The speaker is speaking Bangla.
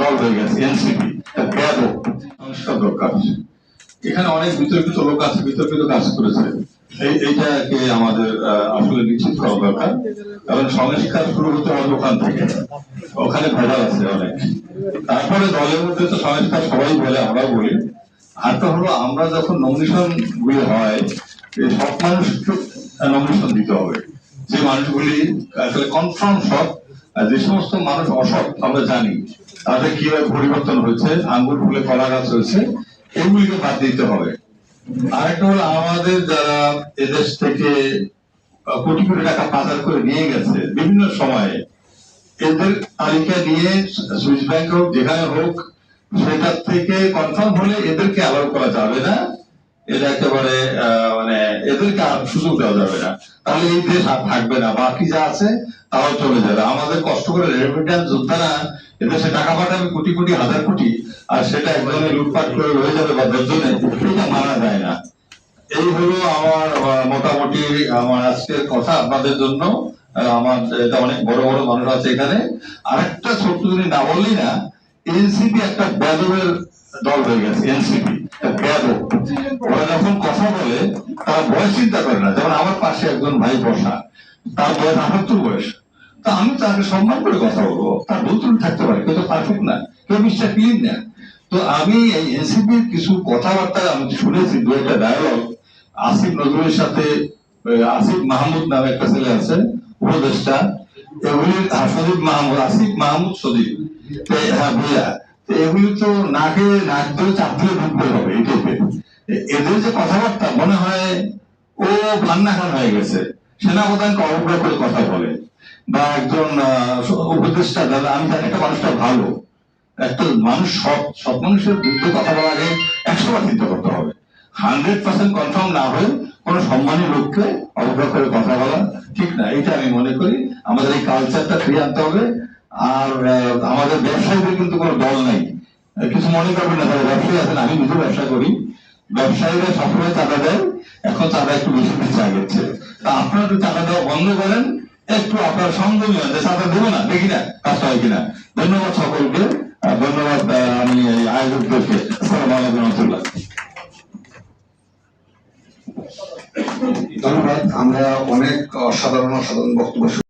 দল হয়ে গেছে, এনসিপি সংস্কার দরকার এখানে অনেক বিতর্কিত লোক আছে, বিতর্কিত কাজ করেছে। এই এইটাকে আমাদের আসলে নিশ্চিত করা দরকার। কারণ সংস্কার শুরু হতে হবে ওখান থেকে। ওখানে ভেজাল আছে অনেক। তারপরে দলের মধ্যে তো সংস্কার সবাই বলে, আমরাও বলি। আর তো হলো, আমরা যখন নমিনেশন গুলি হয় সব মানুষকে নমিনেশন দিতে হবে। যে মানুষগুলি আসলে কনফার্ম আর যে সমস্ত মানুষ অসৎ, আমরা জানি, তাদের কীভাবে পরিবর্তন হয়েছে, আঙ্গুর ফুলে কলা গাছ হয়েছে, এগুলিকে বাদ দিতে হবে। আরেকটা হলো আমাদের যারা এদেশ থেকে কোটি কোটি টাকা পাচার করে নিয়ে গেছে, বিভিন্ন সময়ে, এদের তালিকা নিয়ে সুইস ব্যাংক হোক, যেখানে হোক, সেটার থেকে কনফার্ম হলে এদেরকে অ্যালাউ করা যাবে না। এটা একেবারে মানে এদেরকে আর সুযোগ দেওয়া যাবে না। তাহলে এই দেশ আর থাকবে না, বাকি যা আছে তাও চলে যাবে। আমাদের কষ্ট করে রেমিটেন্স যোদ্ধারা এদেশে টাকা পাঠাবে কোটি কোটি, হাজার কোটি, আর সেটা একজনে লুটপাট করে হয়ে যাবে বা দশজনে এটা মানা যায় না। এই হলো আমার মোটামুটি আমার আজকের কথা আপনাদের জন্য। আমার, এটা অনেক বড় বড় মানুষ আছে এখানে। আরেকটা ছোট্ট জিনিস না বললি না, এনসিপি একটা বেদবের দল হয়ে গেছে, এনসিপি যখন কথা বলে তারা বয়স চিন্তা করে না। যেমন আমার পাশে একজন ভাই বসা তার বয়স আটাত্তর বয়স। তা আমি তাকে সম্মান করে কথা বলব। তার ভুল থাকতে পারে কেউ তো পারফেক্ট না কেউ মিস্টার ক্লিন না। তো আমি এই এনসিপির কিছু কথাবার্তা আমি শুনেছি দু একটা ডায়লগ আসিফ নজরুলের সাথে আসিফ মাহমুদ নামে একটা ছেলে আছে উপদেষ্টা। এগুলি হ্যাঁ, সদীপ মাহমুদ আসিফ মাহমুদ সদীপ হ্যাঁ ভূয়া এগুলি তো নাকে নাক ধরে চাপ দিয়ে ঢুকতে হবে এই টাইপের এদের যে কথাবার্তা মনে হয় ও খান হয়ে গেছে। সেনাপ্রধানকে অবজ্ঞা করে কথা বলে। বা একজন উপদেষ্টা দাদা আমি জানি একটা মানুষটা ভালো। একটা মানুষ সব সব মানুষের বিরুদ্ধে কথা বলার আগে একশো বার চিন্তা করতে হবে। হান্ড্রেড পার্সেন্ট কনফার্ম না হয়ে কোনো সম্মানী লোককে অবজ্ঞা করে কথা বলা ঠিক না। এটা আমি মনে করি। আমাদের এই কালচারটা ফিরে আনতে হবে। আর আমাদের ব্যবসায়ীদের কিন্তু কোনো দল নাই। কিছু মনে করবেন না, যারা ব্যবসায়ী আছেন, আমি নিজে ব্যবসা করি। ব্যবসায়ীরা সবসময় চাঁদা দেয়, এখন চাঁদা একটু বেশি বেশি আগেছে তা আপনারা একটু চাঁদা দেওয়া বন্ধ করেন, একটু আপনার সংযমী হন যে চাঁদা দেবো না, দেখি না কাজটা হয় কিনা। ধন্যবাদ সকলকে ধন্যবাদ আমি আয়োজকদেরকে। আসসালামু আলাইকুম রহমতুল্লাহ। ধন্যবাদ, আমরা অনেক অসাধারণ অসাধারণ বক্তব্য